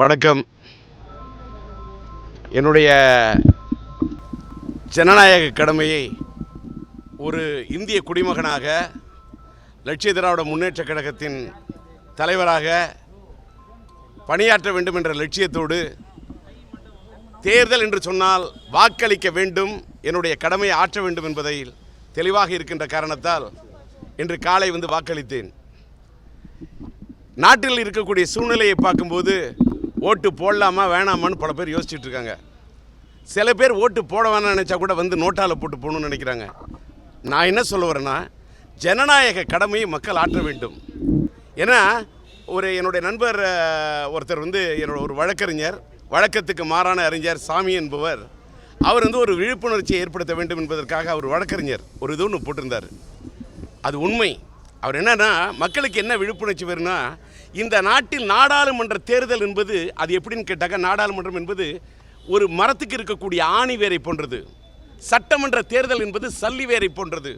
வணக்கம். என்னுடைய ஜனநாயக கடமையை ஒரு இந்திய குடிமகனாக லட்சிய திராவிட முன்னேற்றக் கழகத்தின் தலைவராக பணியாற்ற வேண்டும் என்ற லட்சியத்தோடு தேர்தல் என்று சொன்னால் வாக்களிக்க வேண்டும் என்னுடைய கடமையை ஆற்ற வேண்டும் என்பதில் தெளிவாக இருக்கின்ற காரணத்தால் இன்று காலை வந்து வாக்களித்தேன். நாட்டில் இருக்கக்கூடிய சூழ்நிலையை பார்க்கும்போது ஓட்டு போடலாமா வேணாமான்னு பல பேர் யோசிச்சுட்டு இருக்காங்க. சில பேர் ஓட்டு போட வேணாம்னு நினச்சா கூட வந்து நோட்டால் போட்டு போகணும்னு நினைக்கிறாங்க. நான் என்ன சொல்ல வரேன்னா ஜனநாயக கடமையை மக்கள் ஆற்ற வேண்டும். ஏன்னா ஒரு என்னுடைய நண்பர் ஒருத்தர் வந்து என்னோட ஒரு வழக்கறிஞர் வழக்கத்துக்கு மாறான அறிஞர் சாமி என்பவர் அவர் வந்து ஒரு விழிப்புணர்ச்சியை ஏற்படுத்த வேண்டும் என்பதற்காக அவர் வழக்கறிஞர் ஒரு இது ஒன்று போட்டிருந்தார். அது உண்மை. அவர் என்னன்னா மக்களுக்கு என்ன விழிப்புணர்ச்சி வரும்னா இந்த நாட்டில் நாடாளுமன்ற தேர்தல் என்பது அது எப்படின்னு கேட்டாக்க நாடாளுமன்றம் என்பது ஒரு மரத்துக்கு இருக்கக்கூடிய ஆணி வேரை போன்றது. சட்டமன்ற தேர்தல் என்பது சல்லி வேரை போன்றது.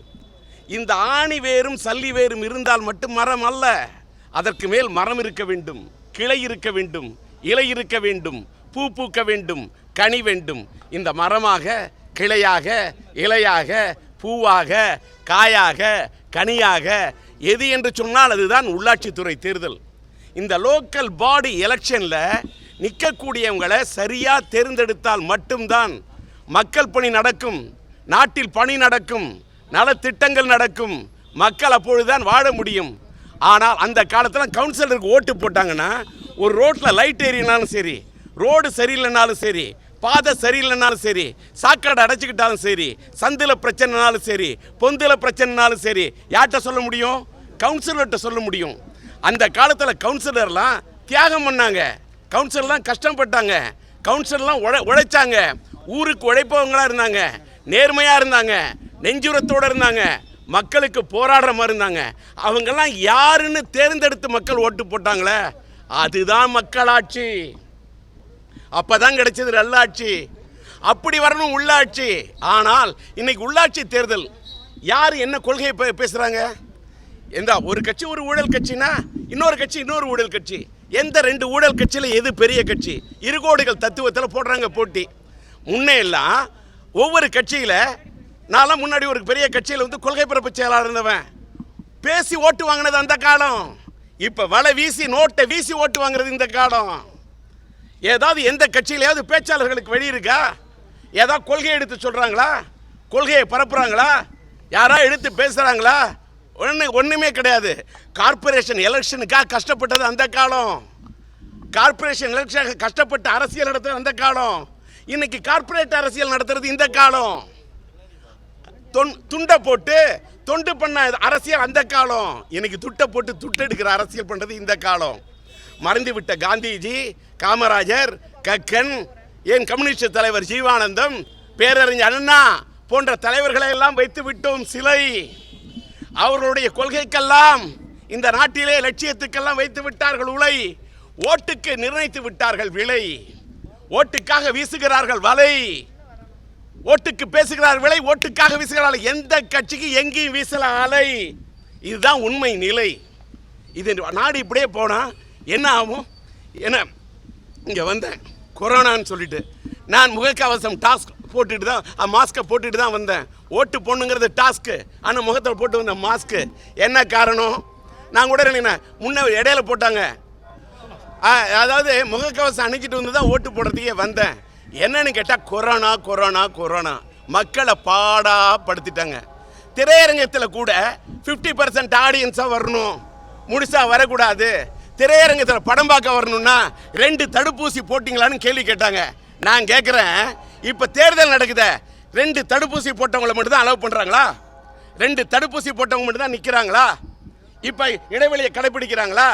இந்த ஆணி வேரும் சல்லி வேரும் இருந்தால் மட்டும் மரம் அல்ல. அதற்கு மேல் மரம் இருக்க வேண்டும் கிளை இருக்க வேண்டும் இலை இருக்க வேண்டும் பூ பூக்க வேண்டும் கனி வேண்டும். இந்த மரமாக கிளையாக இலையாக பூவாக காயாக கனியாக எது என்று சொன்னால் அதுதான் உள்ளாட்சித்துறை தேர்தல். இந்த லோக்கல் பாடி எலெக்ஷனில் நிற்கக்கூடியவங்களை சரியாக தேர்ந்தெடுத்தால் மட்டும்தான் மக்கள் பணி நடக்கும் நாட்டில் பணி நடக்கும் நலத்திட்டங்கள் நடக்கும் மக்கள் அப்பொழுதுதான் வாழ முடியும். ஆனால் அந்த காலத்தில் கவுன்சிலருக்கு ஓட்டு போட்டாங்கன்னா ஒரு ரோட்டில் லைட் ஏறினாலும் சரி ரோடு சரியில்லைனாலும் சரி பாதை சரியில்லைனாலும் சரி சாக்காடு அடைச்சிக்கிட்டாலும் சரி சந்தில் பிரச்சனைனாலும் சரி பொந்தில் பிரச்சனைனாலும் சரி யார்கிட்ட சொல்ல முடியும்? கவுன்சிலர்கிட்ட சொல்ல முடியும். அந்த காலத்தில் கவுன்சிலர்லாம் தியாகம் பண்ணாங்க. கவுன்சிலர்லாம் கஷ்டப்பட்டாங்க. கவுன்சிலர்லாம் உழை உழைச்சாங்க. ஊருக்கு உழைப்பவங்களாக இருந்தாங்க. நேர்மையாக இருந்தாங்க. நெஞ்சுரத்தோடு இருந்தாங்க. மக்களுக்கு போராடுற மாதிரி இருந்தாங்க. அவங்கெல்லாம் யாருன்னு தேர்ந்தெடுத்து மக்கள் ஓட்டு போட்டாங்களே? அதுதான் மக்களாட்சி அப்பதான் கிடைச்சது நல்லாட்சி. அப்படி வரணும் உள்ளாட்சி. ஆனால் இன்னைக்கு உள்ளாட்சி தேர்தல் யார் என்ன கொள்கையை பே- எந்த ஒரு கட்சி ஒரு ஊழல் கட்சினா இன்னொரு கட்சி இன்னொரு ஊழல் கட்சி. எந்த ரெண்டு ஊழல் கட்சியில் எது பெரிய கட்சி? இருகோடுகள் தத்துவத்தில் போடுறாங்க போட்டி. முன்னே எல்லாம் ஒவ்வொரு கட்சியில் நான்லாம் முன்னாடி ஒரு பெரிய கட்சியில் வந்து கொள்கை பிறப்பு செயலாளர் இருந்தவன். பேசி ஓட்டு வாங்கினது அந்த காலம். இப்போ வலை வீசி நோட்டை வீசி ஓட்டு வாங்குறது இந்த காலம். ஏதாவது எந்த கட்சியிலையாவது பேச்சாளர்களுக்கு வழி இருக்கா? ஏதாவது கொள்கையை எடுத்து சொல்கிறாங்களா கொள்கையை பரப்புகிறாங்களா யாராவது எடுத்து பேசுகிறாங்களா ஒன்று ஒன்றுமே கிடையாது. கார்ப்பரேஷன் எலெக்ஷனுக்காக கஷ்டப்பட்டது அந்த காலம். கார்ப்பரேஷன் எலெக்ஷன் கஷ்டப்பட்டு அரசியல் நடத்துறது அந்த காலம். இன்னைக்கு கார்ப்பரேட் அரசியல் நடத்துறது இந்த காலம். தொன் துண்டை போட்டு தொண்டு பண்ண அரசியல் அந்த காலம். இன்னைக்கு துட்டை போட்டு துட்டெடுக்கிற அரசியல் பண்ணுறது இந்த காலம். மறந்துவிட்ட காந்திஜி காமராஜர் கக்கன் ஏன் கம்யூனிஸ்ட் தலைவர் ஜீவானந்தம் பேரறிஞர் அண்ணா போன்ற தலைவர்களை எல்லாம் வைத்து விட்டோம் சிலை. அவர்களுடைய கொள்கைக்கெல்லாம் இந்த நாட்டிலே லட்சியத்துக்கெல்லாம் வைத்து விட்டார்கள் உலை ஓட்டுக்கு நிர்ணயித்து விட்டார்கள் விலை ஓட்டுக்காக வீசுகிறார்கள் வலை ஓட்டுக்கு பேசுகிறார் விலை ஓட்டுக்காக வீசுகிறார்கள் எந்த கட்சிக்கு எங்கேயும் வீசல அலை. இதுதான் உண்மை நிலை. இது நாடு இப்படியே போனால் என்ன ஆகும்? என்ன? இங்கே வந்தேன். கொரோனான்னு சொல்லிட்டு. நான் முகக்கவசம் டாஸ்க் போட்டுட்டு தான் மாஸ்க்கை போட்டுட்டு தான் வந்தேன். ஓட்டு போடணுங்கிறது டாஸ்க்கு ஆனால் முகத்தில் போட்டு வந்த மாஸ்க்கு என்ன காரணம்? நான் கூட நினைக்கிறேன் முன்ன இடையில போட்டாங்க. அதாவது முகக்கவசம் அணிஞ்சிட்டு வந்து தான் ஓட்டு போடுறதுக்கே வந்தேன். என்னன்னு கேட்டால் கொரோனா கொரோனா கொரோனா. மக்களை பாடா படுத்திட்டாங்க. திரையரங்கத்தில் கூட ஃபிஃப்டி பர்சன்ட் ஆடியன்ஸாக வரணும். முழுசாக வரக்கூடாது. திரையரங்கத்தில் படம் பார்க்க வரணும்னா ரெண்டு தடுப்பூசி போட்டிங்களான்னு கேள்வி கேட்டாங்க. நான் கேட்குறேன் இப்போ தேர்தல் நடக்குதே. ரெண்டு தடுப்பூசி போட்டவங்களை மட்டும் தான் அலோவ் பண்ணுறாங்களா ரெண்டு தடுப்பூசி போட்டவங்க மட்டும் தான் நிற்கிறாங்களா இப்போ இடைவெளியை கடைபிடிக்கிறாங்களா?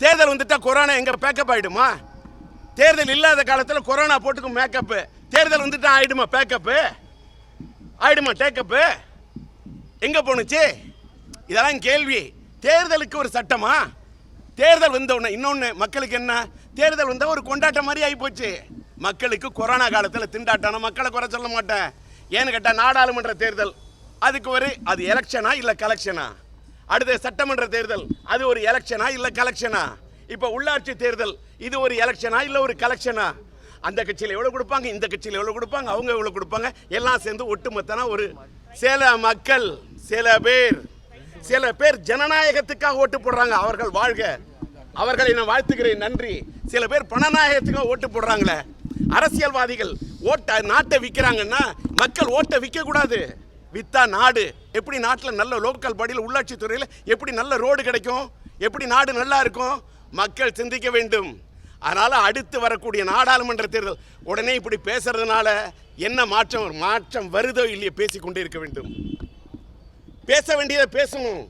தேர்தல் வந்துட்டா கொரோனா எங்கே பேக்கப் ஆகிடுமா தேர்தல் இல்லாத காலத்தில் கொரோனா போட்டுக்கும் மேக்கப்பு தேர்தல் வந்துட்டா ஆகிடுமா பேக்கப்பு ஆயிடுமா டேக்கப்பு எங்கே போணுச்சு? இதெல்லாம் கேள்வி. தேர்தலுக்கு ஒரு சட்டமா? தேர்தல் வந்த உடனே இன்னொன்று மக்களுக்கு என்ன? தேர்தல் வந்தால் ஒரு கொண்டாட்டம் மாதிரி ஆகி போச்சு மக்களுக்கு கொரோனா காலத்தில் திண்டாட்டம். மக்களை குறை சொல்ல மாட்டேன். ஏன்னு கேட்டால் நாடாளுமன்ற தேர்தல். அதுக்கு ஒரு அது எலெக்ஷனா இல்லை கலெக்ஷனா? அடுத்த சட்டமன்ற தேர்தல். அது ஒரு எலெக்ஷனா இல்லை கலெக்ஷனா? இப்போ உள்ளாட்சி தேர்தல் இது ஒரு எலெக்ஷனா இல்லை ஒரு கலெக்ஷனா? அந்த கட்சியில் எவ்வளோ கொடுப்பாங்க? இந்த கட்சியில் எவ்வளோ கொடுப்பாங்க? அவங்க எவ்வளோ கொடுப்பாங்க? எல்லாம் சேர்ந்து ஒட்டுமொத்தனா ஒரு சில மக்கள் சில பேர் சில பேர் ஜனநாயகத்துக்காக ஓட்டு போடுறாங்க அவர்கள் வாழ்க. அவர்களை நான் வாழ்த்துகிறேன் நன்றி. சில பேர் பணநாயகத்துக்காக ஓட்டு போடுறாங்களே. அரசியல்வாதிகள் ஓட்ட நாட்டை விற்கிறாங்கன்னா மக்கள் ஓட்டை விற்கக்கூடாது வித்தா நாடு. எப்படி நாட்டில் நல்ல லோக்கல் பாடியில் உள்ளாட்சி துறையில் எப்படி நல்ல ரோடு கிடைக்கும்? எப்படி நாடு நல்லா இருக்கும்? மக்கள் சிந்திக்க வேண்டும். அதனால அடுத்து வரக்கூடிய நாடாளுமன்ற தேர்தல் உடனே இப்படி பேசுறதுனால என்ன மாற்றம் மாற்றம் வருதோ இல்லையோ பேசிக்கொண்டே இருக்க வேண்டும். பேச வேண்டியதை பேசணும்.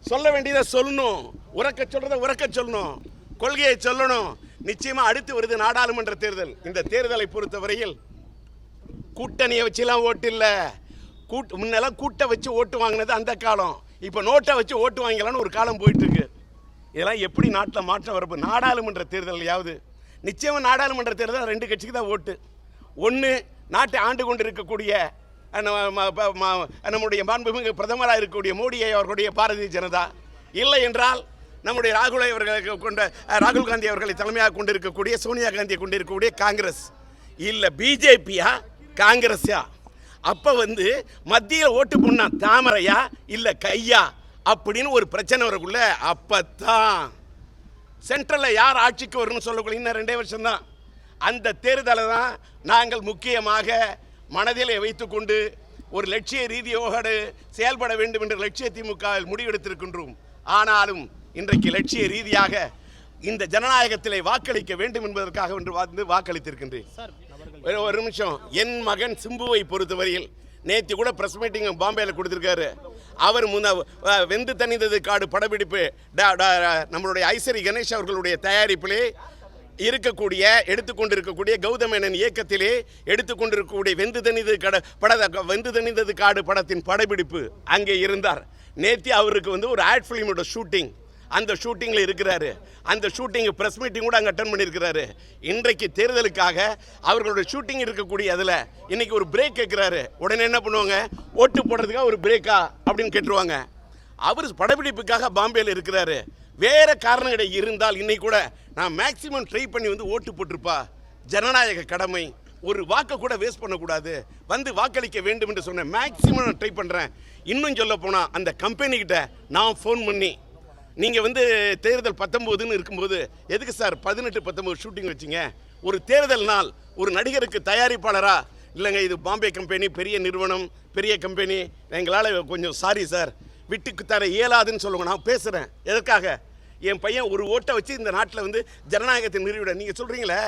சொல்ல வேண்டியதை சொல்லணும். உறக்க சொல்றதை உறக்க சொல்லணும். கொள்கையை சொல்லணும். நிச்சயமா அடுத்து வருது நாடாளுமன்ற தேர்தல். இந்த தேர்தலை பொறுத்தவரையில் கூட்டணியை வச்சுலாம் ஓட்டு இல்லை. கூட்டு முன்னெல்லாம் கூட்டை வச்சு ஓட்டு வாங்கினது அந்த காலம். இப்போ நோட்டை வச்சு ஓட்டு வாங்கலாம்னு ஒரு காலம் போயிட்டு இருக்கு இதெல்லாம் எப்படி நாட்டில் மாற்றம் வரப்பு நாடாளுமன்ற தேர்தலையாவது நிச்சயமாக நாடாளுமன்ற தேர்தல் ரெண்டு கட்சிக்கு தான் ஓட்டு. ஒன்று நாட்டை ஆண்டு கொண்டு இருக்கக்கூடிய ப- ம- நம்முடைய மாண்புமிகு பிரதமராக இருக்கக்கூடிய மோடியை அவர்களுடைய பாரதிய ஜனதா. இல்லை என்றால் நம்முடைய ராகுலை அவர்களை கொண்ட ராகுல் காந்தி அவர்களை தலைமையாக கொண்டிருக்கக்கூடிய சோனியா காந்தியை கொண்டிருக்கக்கூடிய காங்கிரஸ். இல்லை பிஜேபியா? காங்கிரஸா? அப்போ வந்து மத்தியில் ஓட்டு பொண்ணா தாமரையா? இல்லை கையா? அப்படின்னு ஒரு பிரச்சனை வரக்குள்ள அப்பத்தான். சென்ட்ரலில் யார் ஆட்சிக்கு வரும்னு சொல்லக்கூடிய இன்னும் ரெண்டே வருஷம் தான் அந்த தேர்தலை தான் நாங்கள் முக்கியமாக மனதில் வைத்துக்கொண்டு ஒரு லட்சிய ரீதியோடு செயல்பட வேண்டும் என்று லட்சிய திமுக முடிவெடுத்திருக்கின்றோம். ஆனாலும் இன்றைக்கு லட்சிய ரீதியாக இந்த ஜனநாயகத்திலே வாக்களிக்க வேண்டும் என்பதற்காக ஒன்று வந்து வாக்களித்திருக்கின்றேன். ஒரு- ஒரு நிமிஷம். என் மகன் சிம்புவை பொறுத்தவரையில் நேற்று கூட பிரஸ் மீட்டிங் பாம்பேல கொடுத்துருக்காரு. அவர் முன்ன வெந்து தணிந்தது காடு படப்பிடிப்பு. நம்மளுடைய ஐசரி கணேஷ் அவர்களுடைய தயாரிப்பிலே இருக்கக்கூடிய எடுத்துக்கொண்டிருக்கக்கூடிய கௌதமேனன் இயக்கத்திலே எடுத்துக்கொண்டிருக்கக்கூடிய வெந்து தணிந்தது கட பட வெந்து தணிந்தது காடு படத்தின் படப்பிடிப்பு அங்கே இருந்தார். நேற்று அவருக்கு வந்து ஒரு ஆட் ஃபிலிமோட ஷூட்டிங் அந்த ஷூட்டிங்கில் இருக்கிறாரு. அந்த ஷூட்டிங் ப்ரெஸ் மீட்டிங் கூட அங்கே அட்டன் பண்ணியிருக்கிறாரு. இன்றைக்கு தேர்தலுக்காக அவர்களுடைய ஷூட்டிங் இருக்கக்கூடிய அதில் இன்றைக்கி ஒரு பிரேக் கேட்குறாரு. உடனே என்ன பண்ணுவாங்க? ஓட்டு போடுறதுக்காக ஒரு பிரேக்கா அப்படின்னு கேட்டுருவாங்க. அவர் படப்பிடிப்புக்காக பாம்பேயில் இருக்கிறாரு. வேறு காரணங்கள் இருந்தால் இன்னைக்கு கூட நான் மேக்சிமம் ட்ரை பண்ணி வந்து ஓட்டு போட்டிருப்பா. ஜனநாயக கடமை. ஒரு வாக்கை கூட வேஸ்ட் பண்ணக்கூடாது. வந்து வாக்களிக்க வேண்டும் என்று சொன்னேன் மேக்சிமம் நான் ட்ரை பண்ணுறேன் இன்னும் சொல்ல போனால் அந்த கம்பெனிக்கிட்ட நான் ஃபோன் பண்ணி நீங்கள் வந்து தேர்தல் பத்தொம்போதுன்னு இருக்கும்போது எதுக்கு சார் பதினெட்டு பத்தொம்போது ஷூட்டிங் வச்சிங்க? ஒரு தேர்தல் நாள் ஒரு நடிகருக்கு தயாரிப்பாளரா? இல்லைங்க இது பாம்பே கம்பெனி பெரிய நிறுவனம் பெரிய கம்பெனி எங்களால் கொஞ்சம் சாரி சார். விட்டுக்கு தர இயலாதுன்னு சொல்லுங்க நான் பேசுகிறேன் எதற்காக? என் பையன் ஒரு ஓட்டை வச்சு இந்த நாட்டில் வந்து ஜனநாயகத்தை நிறுவிட. நீங்கள் சொல்கிறீங்களே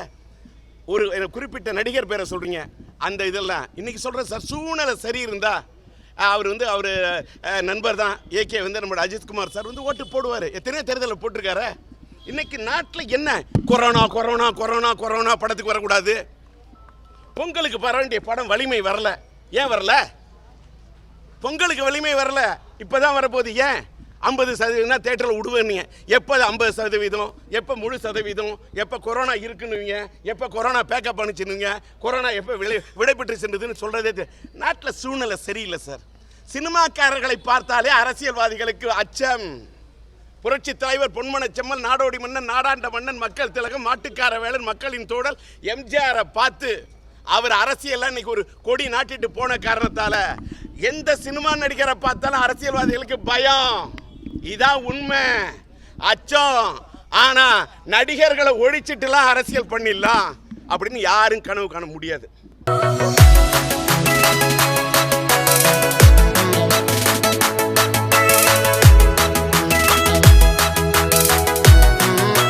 ஒரு குறிப்பிட்ட நடிகர் பேரை சொல்கிறீங்க அந்த இதெல்லாம். இன்றைக்கி சொல்கிறேன் சார் சூழ்நிலை சரி இருந்தால் அவர் வந்து அவர் நண்பர் தான். ஏகே வந்து நம்மளோட அஜித்குமார் சார் வந்து ஓட்டு போடுவார். எத்தனையோ தேர்தலில் போட்டிருக்காரு. இன்னைக்கு நாட்டில் என்ன? கொரோனா கொரோனா கொரோனா கொரோனா படத்துக்கு வரக்கூடாது. பொங்கலுக்கு வர வேண்டிய படம் வலிமை வரல. ஏன் வரல? பொங்கலுக்கு வலிமை வரல. இப்போ தான் வரப்போகுது. ஏன்? ஐம்பது சதவீதம்னா தேட்டரில் விடுவேன்னீங்க எப்போ ஐம்பது சதவீதம்? எப்போ முழு சதவீதம்? எப்போ கொரோனா இருக்குன்னுவீங்க எப்போ கொரோனா பேக்கப் பண்ணிச்சுனுங்க கொரோனா எப்போ விளை விடைபெற்று சென்றதுன்னு சொல்கிறதே நாட்டில் சூழ்நிலை சரியில்லை சார். சினிமாக்காரர்களை பார்த்தாலே அரசியல்வாதிகளுக்கு அச்சம். புரட்சி தலைவர் பொன்மன செம்மல் நாடோடி மன்னன் நாடாண்ட மன்னன் மக்கள் திலகம் மாட்டுக்கார வேளன் மக்களின் தோழல் எம்ஜிஆரை பார்த்து அவர் அரசியல் இன்னைக்கு ஒரு கொடி நாட்டிட்டு போன காரணத்தால எந்த சினிமா நடிகரை பார்த்தாலும் அரசியல்வாதிகளுக்கு பயம். இதான் உண்மை. அச்சம். ஆனா நடிகர்களை ஒழிச்சிட்டுலாம் அரசியல் பண்ணிடலாம் அப்படின்னு யாரும் கனவு காண முடியாது.